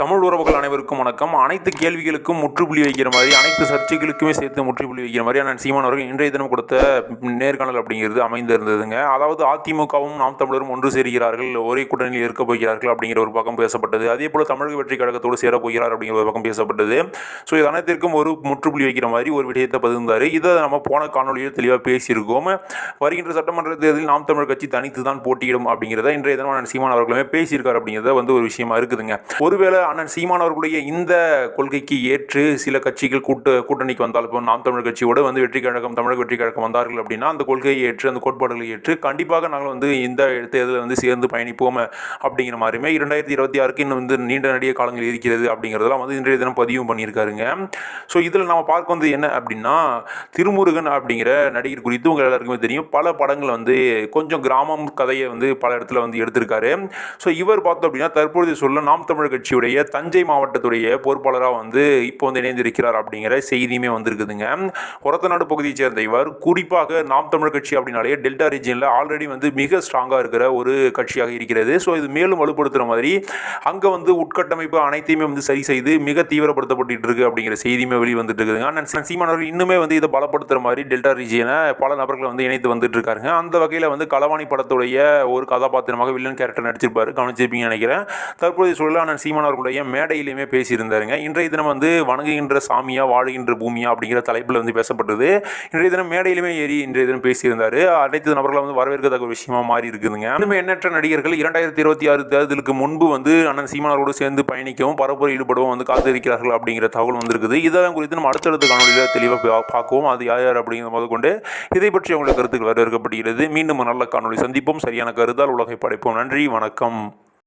தமிழ் உறவுகள் அனைவருக்கும் வணக்கம். அனைத்து கேள்விகளுக்கும் முற்றுப்புள்ளி வைக்கிற மாதிரி அனைத்து சர்ச்சைகளுக்குமே சேர்த்து முற்றுப்புள்ளி வைக்கிற மாதிரி அண்ணன் சீமான் அவர்கள் இன்றைய தினம் கொடுத்த நேர்காணல் அப்படிங்கிறது அமைந்திருந்ததுங்க. அதாவது அதிமுகவும் நாம் தமிழரும் ஒன்று சேர்கிறார்கள் ஒரே கூட்டணியில் இருக்க போகிறார்கள் அப்படிங்கிற ஒரு பக்கம் பேசப்பட்டது. அதே போல் தமிழக வெற்றி கழகத்தோடு சேர போகிறார் அப்படிங்கிற ஒரு பக்கம் பேசப்பட்டது. ஸோ இது அனைத்திற்கும் ஒரு முற்றுப்புள்ளி வைக்கிற மாதிரி ஒரு விடயத்தை பகிர்ந்தார் இதை நம்ம போன காணொலியில் தெளிவாக பேசியிருக்கோம். வருகின்ற சட்டமன்ற தேர்தலில் நாம் தமிழர் கட்சி தனித்து தான் போட்டியிடும் அப்படிங்கிறத இன்றைய தினம் அண்ணன் சீமான் அவர்களுமே பேசியிருக்கார் அப்படிங்கிறத வந்து ஒரு விஷயமா இருக்குதுங்க. ஒருவேளை அண்ணன் சீமான் அவர்களுடைய இந்த கொள்கைக்கு ஏற்று சில கட்சிகள் கூட்டு கூட்டணிக்கு வந்தால் இப்போ நாம் தமிழர் கட்சியோடு வந்து வெற்றி கழகம் தமிழக வெற்றி கழகம் வந்தார்கள் அப்படின்னா அந்த கொள்கையை ஏற்று அந்த கோட்பாடுகளை ஏற்று கண்டிப்பாக நாங்கள் வந்து இந்த தேர்தலில் வந்து சேர்ந்து பயணிப்போம் அப்படிங்கிற மாதிரியுமே இரண்டாயிரத்தி இருபத்தி ஆறுக்கு இன்னும் வந்து நீண்ட நடிக காலங்கள் இருக்கிறது அப்படிங்கிறதெல்லாம் வந்து இன்றைய தினம் பதிவும் பண்ணியிருக்காருங்க. ஸோ இதில் நம்ம பார்க்க வந்து என்ன அப்படின்னா திருமுருகன் அப்படிங்கிற நடிகர் குறித்து உங்கள் எல்லாருக்குமே தெரியும். பல படங்கள் வந்து கொஞ்சம் கிராமம் கதையை வந்து பல இடத்துல வந்து எடுத்திருக்காரு. ஸோ இவர் பார்த்தோம் அப்படின்னா தற்பொழுது சொல்ல நாம் தமிழர் கட்சியுடைய தஞ்சை மாவட்டத்துடைய பொறுப்பாளராக வந்து இப்போ வந்து இணைந்திருக்கிறார் அப்படிங்கிற செய்தியுமே வந்திருக்குதுங்க. ஒரத்தநாடு பகுதியைச் சேர்ந்த இவர் குறிப்பாக நாம் தமிழ் கட்சி அப்படின்னாலே டெல்டா ரீஜனில் ஆல்ரெடி வந்து மிக ஸ்ட்ராங்காக இருக்கிற ஒரு கட்சியாக இருக்கிறது. ஸோ இது மேலும் வலுப்படுத்துகிற மாதிரி அங்கே வந்து உட்கட்டமைப்பு அனைத்தையுமே வந்து சரி செய்து மிக தீவிரப்படுத்தப்பட்டு இருக்கு அப்படிங்கிற செய்தியுமே வெளிவந்துட்டு இருக்குதுங்க ஆனால் சீமான் இன்னுமே வந்து இதை பலப்படுத்துகிற மாதிரி டெல்டா ரீஜியனை பல நபர்கள் வந்து இணைத்து வந்துட்டு இருக்காருங்க அந்த வகையில் வந்து களவாணி படத்துடைய ஒரு கதாபாத்திரமாக வில்லன் கேரக்டர் நடிச்சிருப்பாரு கவனிச்சிருப்பீங்கன்னு நினைக்கிறேன். தற்போதைய சூழலில் அண்ணன் சீமானவர்கள் அவர்களுடைய மேடையிலுமே பேசியிருந்தாருங்க. இன்றைய தினம் வந்து வணங்குகின்ற சாமியா வாழுகின்ற பூமியா அப்படிங்கிற தலைப்பில் வந்து பேசப்பட்டது. இன்றைய தினம் மேடையிலுமே ஏறி இன்றைய தினம் பேசியிருந்தாரு. அனைத்து நபர்களை வந்து வரவேற்கத்தக்க விஷயமா மாறி இருக்குதுங்க. இன்னுமே எண்ணற்ற நடிகர்கள் இரண்டாயிரத்தி இருபத்தி ஆறு தேர்தலுக்கு முன்பு வந்து அண்ணன் சீமானோடு சேர்ந்து பயணிக்கவும் பரப்புரை ஈடுபடவும் வந்து காத்திருக்கிறார்கள் அப்படிங்கிற தகவல் வந்திருக்குது. இதெல்லாம் குறித்து நம்ம அடுத்தடுத்த காணொலியில் தெளிவாக பார்க்கவும். அது யார் யார் அப்படிங்கிற முதல் கொண்டு இதை பற்றி அவங்களுடைய கருத்துக்கள் வரவேற்கப்படுகிறது. மீண்டும் ஒரு நல்ல காணொலி சந்திப்போம். சரியான கருத்தால் உலகை படைப்போம். நன்றி. வணக்கம்.